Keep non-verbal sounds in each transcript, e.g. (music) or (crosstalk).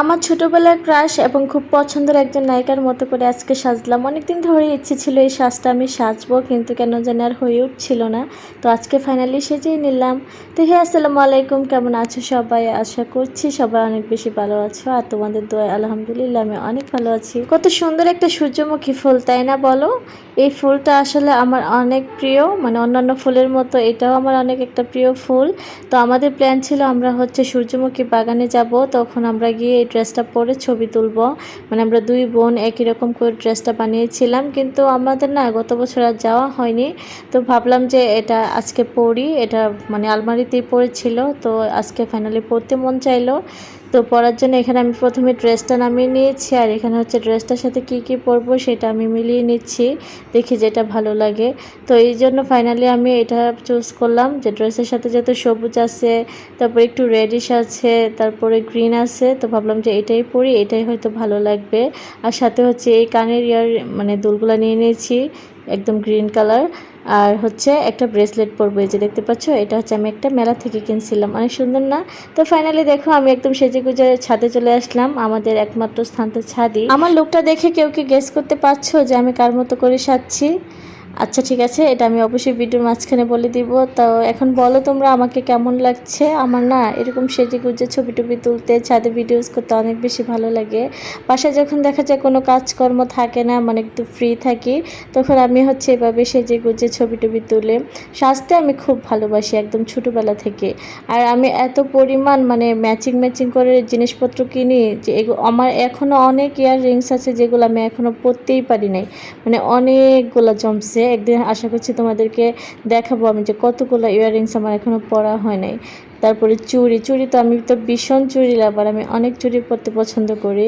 আমার ছোটবেলার ক্রাশ এবং খুব পছন্দের একজন নায়িকার মতো করে আজকে সাজলাম। অনেকদিন ধরে ইচ্ছে ছিল এই সাজটা আমি সাজবো, কিন্তু কেন যেন আর হয়ে উঠছিল না। তো আজকে ফাইনালি সেজেই নিলাম। তো হে, আসসালামু আলাইকুম, কেমন আছো সবাই? আশা করছি সবাই অনেক বেশি ভালো আছো। আর তোমাদের দোয়া আলহামদুলিল্লাহ আমি অনেক ভালো আছি। কত সুন্দর একটা সূর্যমুখী ফুল, তাই না বলো? এই ফুলটা আসলে আমার অনেক প্রিয় মানে অন্যান্য ফুলের মতো এটাও আমার অনেক একটা প্রিয় ফুল। তো আমাদের প্ল্যান ছিল আমরা হচ্ছে সূর্যমুখী বাগানে যাব, তখন আমরা গিয়ে এই ড্রেসটা পরে ছবি তুলব। মানে আমরা দুই বোন একই রকম করে ড্রেসটা বানিয়েছিলাম, কিন্তু আমাদের না গত বছর আর যাওয়া হয়নি। তো ভাবলাম যে এটা আজকে পড়ি এটা মানে আলমারিতেই পড়েছিল, তো আজকে ফাইনালি পড়তে মন চাইলো। তো পরার জন্য এখানে আমি প্রথমে ড্রেসটা নামিয়ে নিয়েছি, আর এখানে হচ্ছে ড্রেসটার সাথে কি কি পরবো সেটা আমি মিলিয়ে নিচ্ছি, দেখি যেটা ভালো লাগে। তো এই জন্য ফাইনালি আমি এটা চুজ করলাম যে ড্রেসের সাথে যেহেতু সবুজ আছে, তারপরে একটু রেডিশ আছে, তারপরে গ্রিন আছে, তো ভাবলাম যে এটাই পরি, এটাই হয়তো ভালো লাগবে। আর সাথে হচ্ছে এই কানের ইয়ার মানে দুলগুলা নিয়ে নিয়েছি, একদম গ্রিন কালার আর হচ্ছে একটা ব্রেসলেট পরবো, এই যে দেখতে পাচ্ছ? এটা হচ্ছে আমি একটা মেলা থেকে কিনছিলাম। অনেক সুন্দর না? তো ফাইনালি দেখো, আমি একদম সেজে গুজে ছাদে চলে আসলাম। আমাদের একমাত্র স্থানটা ছাদই। আমার লোকটা দেখে কেউ কি গেস করতে পারছ যে আমি কার মতো করে সাজছি? আচ্ছা ঠিক আছে, এটা আমি অবশ্যই ভিডিওর মাঝখানে বলে দিব। তো এখন বলো তোমরা আমাকে কেমন লাগছে? আমার না এরকম সেজে গুজে ছবি টবি তুলতে, ছাদে ভিডিওস করতে অনেক বেশি ভালো লাগে। বাসায় যখন দেখা যায় কোনো কাজকর্ম থাকে না মানে একটু ফ্রি থাকি, তখন আমি হচ্ছে এভাবে সেজে গুজে ছবি টবি তুলে, সাজতে আমি খুব ভালোবাসি একদম ছোটোবেলা থেকে। আর আমি এত পরিমাণ মানে ম্যাচিং ম্যাচিং করে জিনিসপত্র কিনি যে এগু- আমার এখনও অনেক ইয়ার রিংস আছে যেগুলো আমি এখনও পরতেই পারি নাই। মানে অনেকগুলো জমছে। একদিন আশা করছি তোমাদেরকে দেখাবো আমি যে কতগুলো ইয়াররিংস আমার এখনও পরা হয় নাই। তারপরে চুড়ি চুড়ি তো আমি তো ভীষণ চুড়ি লাভার আমি অনেক চুড়ি পরতে পছন্দ করি।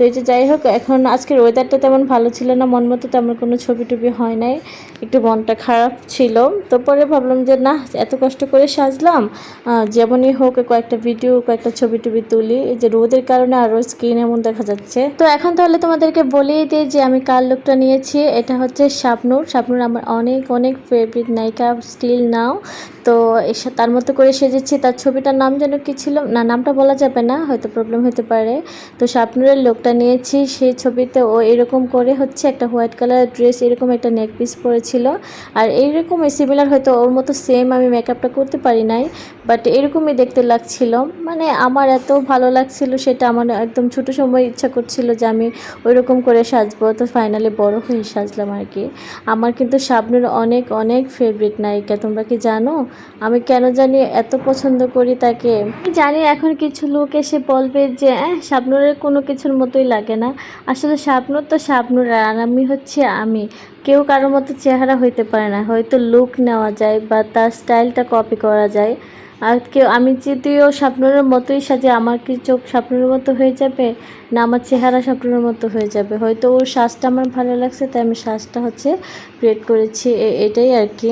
তো এই যে যাই হোক, এখন আজকের ওয়েদারটা তেমন ভালো ছিল না, মন মতো তেমন কোনো ছবি টবি হয় নাই, একটু মনটা খারাপ ছিল। তো পরে ভাবলাম যে, না, এত কষ্ট করে সাজলাম যেমনই হোক, কয়েকটা ভিডিও কয়েকটা ছবি টবি তুলি। এই যে রোদের কারণে আরও স্ক্রিন এমন দেখা যাচ্ছে। তো এখন তাহলে তোমাদেরকে বলেই দিই যে, আমি কার লুকটা নিয়েছি? এটা হচ্ছে শাবনুর। শাবনুর আমার অনেক অনেক ফেভারিট নায়িকা স্টিল নাও তো এসে তার মতো করে সেজেছি। তার ছবিটার নাম যেন কি ছিল? না, নামটা বলা যাবে না, হয়তো প্রবলেম হতে পারে। তো শাবনুরের লোকটা নিয়েছি সেই ছবিতে ও এরকম করে হচ্ছে একটা হোয়াইট কালার ড্রেস এরকম একটা নেক পিস পরেছিল। আর এইরকম সিমিলার হয়তো ওর মতো সেম আমি মেকআপটা করতে পারি নাই বাট এরকমই দেখতে লাগছিল। মানে আমার এত ভালো লাগছিল সেটা আমার একদম ছোট সময় ইচ্ছা করছিল যে আমি ওইরকম করে সাজবো তো ফাইনালি বড় হয়ে সাজলাম আর কি। আমার কিন্তু শাবনুর অনেক অনেক ফেভারিট নায়িকা তোমরা কি জানো? আমি কেন জানি এত পছন্দ করি তাকে। জানি এখন কিছু লোক এসে বলবে যে "আহ, শাবনুরের কোনো কিছুর মতোই লাগে না। আসলে শাবনুর তো শাবনুর আর আমি হচ্ছে আমি। কেউ কারোর মতো চেহারা হইতে পারে না। হয়তো লুক নেওয়া যায় বা তার স্টাইলটা কপি করা যায়। আর কেউ, আমি যদিও স্বপ্নের মতোই সাজে, আমার কি চোখ স্বপ্নের মতো হয়ে যাবে? না, আমার চেহারা স্বপ্নের মতো হয়ে যাবে। হয়তো ওর শ্বাসটা আমার ভালো লাগছে, তাই আমি শ্বাসটা হচ্ছে ক্রিয়েট করেছি। এটাই আর কি।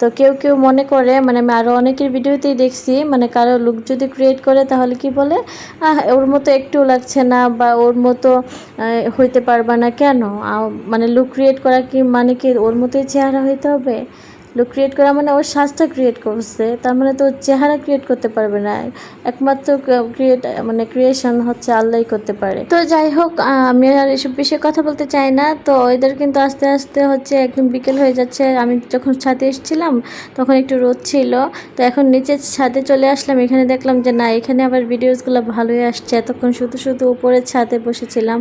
তো কেউ কেউ মনে করে মানে আমি আরও অনেকের ভিডিওতেই দেখছি মানে কারও লুক যদি ক্রিয়েট করে তাহলে কি বলে ওর মতো একটু লাগছে না বা ওর মতো হইতে পারবা না কেন? মানে লুক ক্রিয়েট করা কি মানে কি ওর মতোই চেহারা হইতে হবে? লুক ক্রিয়েট করা মানে ওর শ্বাসটা ক্রিয়েট করছে, তার মানে তো চেহারা ক্রিয়েট করতে পারবে না। একমাত্র ক্রিয়েট মানে ক্রিয়েশন হচ্ছে আল্লাহই করতে পারে। তো যাই হোক আমি আর এসব বিষয়ে কথা বলতে চাই না। তো ওয়েদার কিন্তু আস্তে আস্তে হচ্ছে একদম বিকেল হয়ে যাচ্ছে। আমি যখন ছাদে এসেছিলাম, তখন একটু রোদ ছিল। তো এখন নিচে ছাদে চলে আসলাম। এখানে দেখলাম যে, না, এখানে আবার ভিডিওসগুলো ভালোই আসছে। এতক্ষণ শুধু শুধু উপরে ছাদে বসেছিলাম।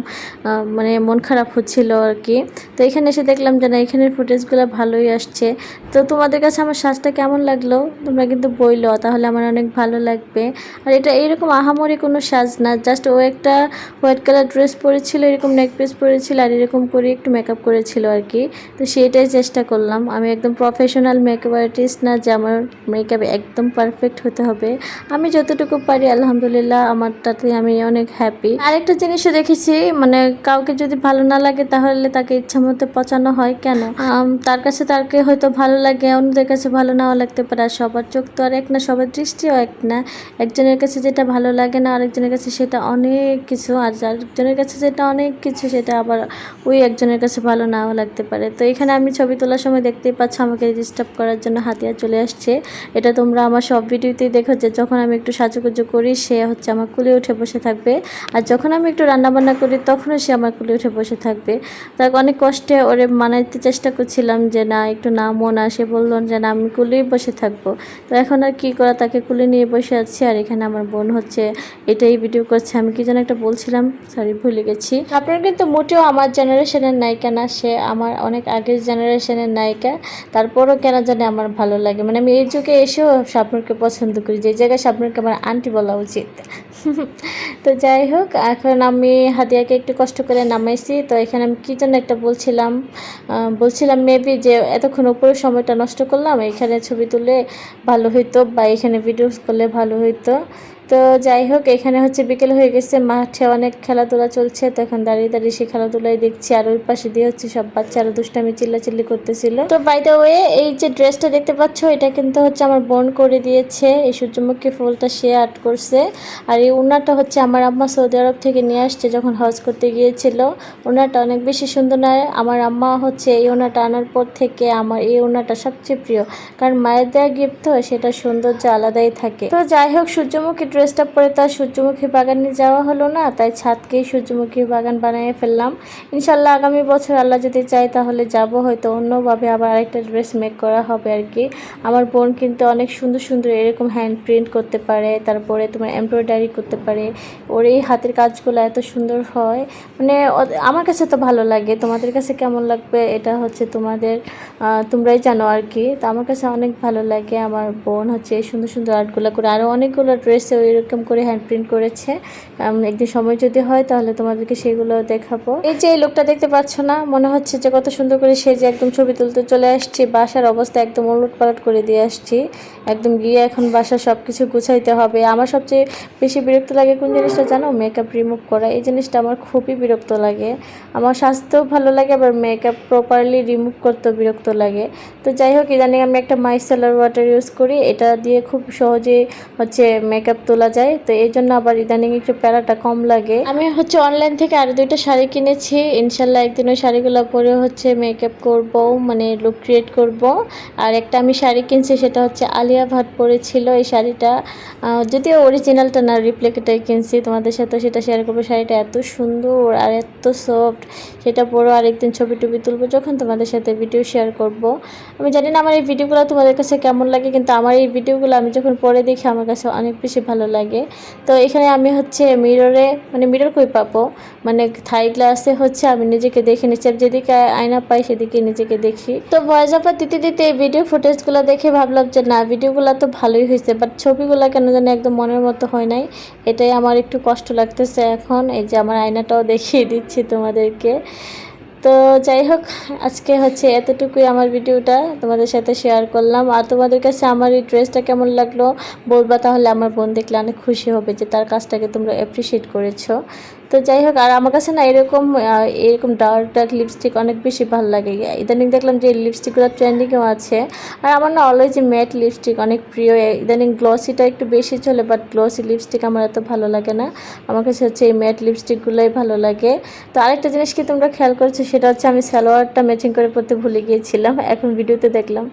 মানে মন খারাপ হচ্ছিল আর কি। তো এখানে এসে দেখলাম যে, না, এখানের ফুটেজগুলো ভালোই আসছে। তো তোমাদের কাছে আমার সাজটা কেমন লাগল? তোমরা কিন্তু বইলো, তাহলে আমার অনেক ভালো লাগবে। আর এটা এইরকম আহামরি কোনো সাজ না জাস্ট ও একটা হোয়াইট কালার ড্রেস পরেছিল, এরকম নেক পিস পরেছিল, আর এরকম করে একটু মেকআপ করেছিল আর কি তো সেটাই চেষ্টা করলাম। আমি একদম প্রফেশনাল মেকআপ আর্টিস্ট না, যে আমার মেকআপ একদম পারফেক্ট হতে হবে। আমি যতটুকু পারি, আলহামদুলিল্লাহ, আমারটাতে আমি অনেক হ্যাপি আরেকটা জিনিসও দেখেছি মানে কাউকে যদি ভালো না লাগে, তাহলে তাকে ইচ্ছা মতো পচানো হয় কেন? তার কাছে তাকে হয়তো ভালো লাগে অন্যদের কাছে ভালো নাও লাগতে পারে আর সবার চোখ তো আর এক না, সবার দৃষ্টিও এক না। একজনের কাছে যেটা ভালো লাগে না, আরেকজনের কাছে সেটা অনেক কিছু। আর আরেকজনের কাছে যেটা অনেক কিছু, সেটা আবার ওই একজনের কাছে ভালো নাও লাগতে পারে। তো এখানে আমি ছবি তোলার সময় দেখতেই পাচ্ছ আমাকে ডিস্টার্ব করার জন্য হাতিয়া চলে আসছে। এটা তোমরা আমার সব ভিডিওতেই দেখো যে যখন আমি একটু সাজুগুজু করি, সে হচ্ছে আমার কুলে উঠে বসে থাকবে। আর যখন আমি একটু রান্নাবান্না করি, তখনও সে আমার কুলে উঠে বসে থাকবে। তাকে, অনেক কষ্টে ওরে মানাইতে চেষ্টা করছিলাম যে না, একটু নামো না সে বলল যে না, আমি কুলেই বসে থাকব। তো এখন আর কি করা, তাকে কুলে নিয়ে বসে আছি, আর এখানে আমার বোন হচ্ছে, এটাই ভিডিও করছে। আমি কি যেন একটা বলছিলাম সরি ভুলে গেছি। আপনার কিন্তু মোটেও আমার জেনারেশনের নায়িকা না, সে আমার অনেক আগের জেনারেশনের নায়িকা, তারপরও কেন জানে আমার ভালো লাগে। মানে আমি এই যুগে এসেও স্বপ্নকে পছন্দ করি, যে জায়গায় স্বপ্নকে আমার আন্টি বলা উচিত। (laughs) তো যাই হোক, এখন আমি হাদিয়াকে একটু কষ্ট করে নামাইছি, তো এখানে আমি কী জন্য একটা বলছিলাম বলছিলাম মেবি যে এতক্ষণ উপরে সময়টা নষ্ট করলাম এখানে ছবি তুলে ভালো হইতো বা এখানে ভিডিওস করলে ভালো হইতো। তো যাই হোক, এখানে হচ্ছে বিকেল হয়ে গেছে, মাঠে অনেক খেলাধুলা চলছে, তো এখন দাঁড়িয়ে দাঁড়িয়ে সেই খেলাধুলাই দেখছি। আর ওই পাশে দিয়ে হচ্ছে সব বাচ্চারা দুষ্টামি, চিল্লাচিল্লি করতেছিল। তো বাই দ্য ওয়ে এই যে ড্রেসটা দেখতে পাচ্ছ, এটা কিন্তু হচ্ছে আমার বোন করে দিয়েছে। এই সূর্যমুখী ফুলটা সে আর্ট করছে। আর এই উনাটা হচ্ছে আমার আম্মা সৌদি আরব থেকে নিয়ে আসছে যখন হজ করতে গিয়েছিল। ওনাটা অনেক বেশি সুন্দর নয়। আমার আম্মা হচ্ছে এই ওনাটা আনার পর থেকে আমার এই ওনাটা সবচেয়ে প্রিয়। কারণ মায়ের দেওয়া গিফট তো, সেটা সৌন্দর্য আলাদাই থাকে। তো যাই হোক, সূর্যমুখী ড্রেসটা পরে তার সূর্যমুখী বাগানে যাওয়া হলো না, তাই ছাদকেই সূর্যমুখী বাগান বানিয়ে ফেললাম। ইনশাল্লাহ আগামী বছর আল্লাহ যদি চাই তাহলে যাব, হয়তো অন্যভাবে আবার আরেকটা ড্রেস মেক করা হবে আর কি। আমার বোন কিন্তু অনেক সুন্দর সুন্দর এরকম হ্যান্ড প্রিন্ট করতে পারে, তারপরে তোমার এমব্রয়ডারি করতে পারে। ওর এই হাতের কাজগুলো এত সুন্দর হয়। মানে আমার কাছে তো ভালো লাগে, তোমাদের কাছে কেমন লাগবে এটা হচ্ছে তোমাদের তোমরাই জানো আর কি। তো আমার কাছে অনেক ভালো লাগে, আমার বোন হচ্ছে সুন্দর সুন্দর আর্টগুলো করে। আরও অনেকগুলো ড্রেসে এরকম করে হ্যান্ড প্রিন্ট করেছে। একদিন সময় যদি হয় তাহলে তোমাদেরকে সেগুলো দেখাবো। এই যে এই লোকটা দেখতে পাচ্ছ না, মনে হচ্ছে যে কত সুন্দর করে সে যে একদম ছবি তুলতে চলে আসছি। বাসার অবস্থা একদম উলট পালট করে দিয়ে আসছি। একদম গিয়ে এখন বাসা সব কিছু গুছাইতে হবে। আমার সবচেয়ে বেশি বিরক্ত লাগে কোন জিনিসটা জানো? মেকআপ রিমুভ করা। এই জিনিসটা আমার খুবই বিরক্ত লাগে। আমার স্বাস্থ্যও ভালো লাগে, আবার মেকআপ প্রপারলি রিমুভ করতেও বিরক্ত লাগে। তো যাই হোক, ইদানিং আমি একটা মাইসেলার ওয়াটার ইউজ করি। এটা দিয়ে খুব সহজে হচ্ছে মেকআপ তোলা যায়। তো এই জন্য আবার ইদানিং একটু প্যারাটা কম লাগে। আমি হচ্ছে অনলাইন থেকে আরও দুইটা শাড়ি কিনেছি। ইনশাল্লাহ একদিন ওই শাড়িগুলো পরে হচ্ছে মেকআপ করব মানে লুক ক্রিয়েট করব। আর একটা আমি শাড়ি কিনছি, সেটা হচ্ছে আলিয়া ভাট পরেছিল এই শাড়িটা। যদিও অরিজিনালটা না রিপ্লিকেটাই কিনছি তোমাদের সাথে, সেটা শেয়ার করব। শাড়িটা এত সুন্দর আর এত সফট সেটা পরেও আরেকদিন ছবি টবি তুলবো যখন তোমাদের সাথে ভিডিও শেয়ার করব। আমি জানি না আমার এই ভিডিওগুলো তোমাদের কাছে কেমন লাগে, কিন্তু আমার এই ভিডিওগুলো আমি যখন পরে দেখি, আমার কাছে অনেক বেশি ভালো লাগে। তো এখানে আমি হচ্ছে মিররে মানে মিরর কই পাবো? মানে থাই গ্লাসে হচ্ছে আমি নিজেকে দেখে নিচ্ছি যেদিকে আয়না পাই সেদিকে নিজেকে দেখি। তো ভয়েস অফার দিতে দিতে এই ভিডিও ফুটেজগুলো দেখে ভাবলাম যে না ভিডিওগুলো তো ভালোই হয়েছে বাট ছবিগুলো কেন জানি একদম মনের মতো হয় নাই। এটাই আমার একটু কষ্ট লাগতেছে এখন, এই যে আমার আয়নাটাও (laughs) দেখিয়ে দিচ্ছি তোমাদেরকে। তো যাই হোক, আজকে হচ্ছে এতটুকুই আমার ভিডিওটা তোমাদের সাথে শেয়ার করলাম। আর তোমাদের কাছে আমার এই ড্রেসটা কেমন লাগল বলবা, তাহলে আমার বোন দেখলে অনেক খুশি হবে যে তার কাজটাকে তোমরা অ্যাপ্রিসিয়েট করেছ। তো যাই হোক, আর আমার কাছে না এরকম এরকম ডার্ক ডার্ক লিপস্টিক অনেক বেশি ভালো লাগে। ইদানিং দেখলাম যে লিপস্টিকগুলো ট্রেন্ডিংও আছে। আর আমার না অলওয়েজ ম্যাট লিপস্টিক অনেক প্রিয় ইদানিং গ্লসিটা একটু বেশি চলে বাট গ্লসি লিপস্টিক আমার এত ভালো লাগে না। আমার কাছে হচ্ছে এই ম্যাট লিপস্টিকগুলোই ভালো লাগে। তো আরেকটা জিনিস কি তোমরা খেয়াল করেছ, সেটা হচ্ছে আমি সালোয়ারটা ম্যাচিং করে পড়তে ভুলে গিয়েছিলাম, এখন ভিডিওতে দেখলাম।